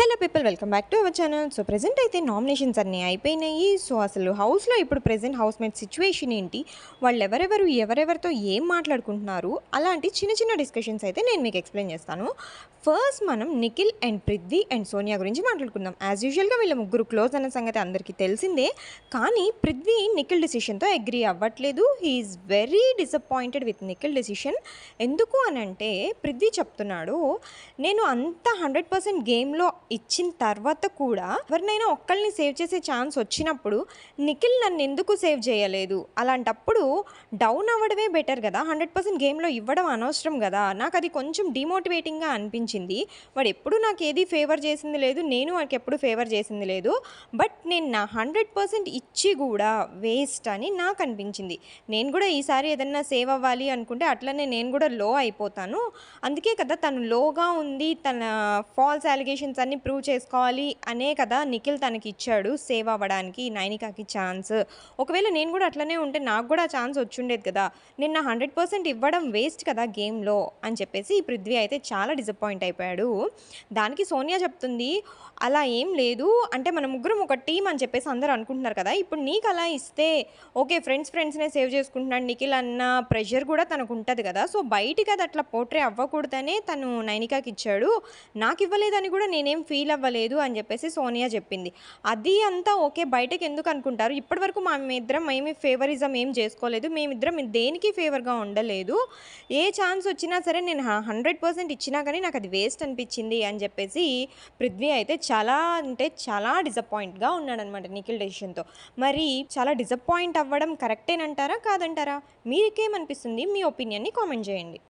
Hello people welcome back to our channel so present అయితే nominations అన్నీ అయిపోయినాయి. So అసలు హౌస్లో ఇప్పుడు ప్రజెంట్ హౌస్ మేట్ సిచ్యువేషన్ ఏంటి? వాళ్ళు ఎవరెవరు ఎవరెవరితో ఏం మాట్లాడుకుంటున్నారు? అలాంటి చిన్న చిన్న డిస్కషన్స్ అయితే నేను మీకు ఎక్స్ప్లెయిన్ చేస్తాను. ఫస్ట్ మనం నిఖిల్ అండ్ పృథ్వీ అండ్ సోనియా గురించి మాట్లాడుకుందాం. యాజ్ యూజువల్గా వీళ్ళ ముగ్గురు క్లోజ్ అన్న సంగతి అందరికీ తెలిసిందే. కానీ పృథ్వీ నిఖిల్ డిసిషన్తో అగ్రీ అవ్వట్లేదు. He's very disappointed with Nikhil decision ఎందుకు అని అంటే పృథ్వీ చెప్తున్నాడు నేను అంత హండ్రెడ్ పర్సెంట్ గేమ్లో ఇచ్చిన తర్వాత కూడా ఎవరినైనా ఒక్కళ్ళని సేవ్ చేసే ఛాన్స్ వచ్చినప్పుడు నిఖిల్ నన్ను ఎందుకు సేవ్ చేయలేదు? అలాంటప్పుడు డౌన్ అవ్వడమే బెటర్ కదా. హండ్రెడ్ పర్సెంట్ గేమ్లో ఇవ్వడం అనవసరం కదా. నాకు అది కొంచెం డిమోటివేటింగ్గా అనిపించింది. వాడు ఎప్పుడు నాకు ఏది ఫేవర్ చేసింది లేదు నేను వాడికి ఎప్పుడు ఫేవర్ చేసింది లేదు. బట్ నేను నా హండ్రెడ్ పర్సెంట్ ఇచ్చి కూడా వేస్ట్ అని నాకు అనిపించింది. నేను కూడా ఈసారి ఏదన్నా సేవ్ అవ్వాలి అనుకుంటే అట్లనే నేను కూడా లో అయిపోతాను. అందుకే కదా తను లోగా ఉంది తన ఫాల్స్ అలిగేషన్స్ అన్ని ప్రూవ్ చేసుకోవాలి అనే కదా నిఖిల్ తనకి ఇచ్చాడు సేవ్ అవ్వడానికి నైనికాకి ఛాన్స్ ఒకవేళ నేను కూడా అట్లనే ఉంటే నాకు కూడా ఛాన్స్ వచ్చిండేది కదా. నేను నా హండ్రెడ్ పర్సెంట్ ఇవ్వడం వేస్ట్ కదా గేమ్లో అని చెప్పేసి ఈ పృథ్వీ అయితే చాలా డిసప్పాయింట్ అయిపోయాడు. దానికి సోనియా చెప్తుంది అలా ఏం లేదు. అంటే మన ముగ్గురం ఒక టీం అని చెప్పేసి అందరూ అనుకుంటున్నారు కదా. ఇప్పుడు నీకు అలా ఇస్తే ఓకే ఫ్రెండ్స్ ఫ్రెండ్స్నే సేవ్ చేసుకుంటున్నాడు నిఖిల్ అన్న ప్రెషర్ కూడా తనకు ఉంటుంది కదా. సో బయటికి అది అట్లా పోట్రే అవ్వకూడదనే తను నైనికాకి ఇచ్చాడు. నాకు ఇవ్వలేదని కూడా నేనేం ఫీల్ అవ్వలేదు అని చెప్పేసి సోనియా చెప్పింది. అది అంతా ఓకే బయటకు ఎందుకు అనుకుంటారు? ఇప్పటివరకు మా ఇద్దరం ఏమి ఫేవరిజం ఏం చేసుకోలేదు. మేమిద్దరం దేనికి ఫేవర్గా ఉండలేదు. ఏ ఛాన్స్ వచ్చినా సరే నేను హండ్రెడ్ పర్సెంట్ ఇచ్చినా కానీ నాకు అది వేస్ట్ అనిపించింది అని చెప్పేసి పృథ్వీ అయితే చాలా అంటే చాలా డిసప్పాయింట్గా ఉన్నాడనమాట నిఖిల్ డెసిషన్తో మరి చాలా డిసప్పాయింట్ అవ్వడం కరెక్టేనంటారా కాదంటారా? మీకేమనిపిస్తుంది? మీ ఒపీనియన్ని కామెంట్ చేయండి.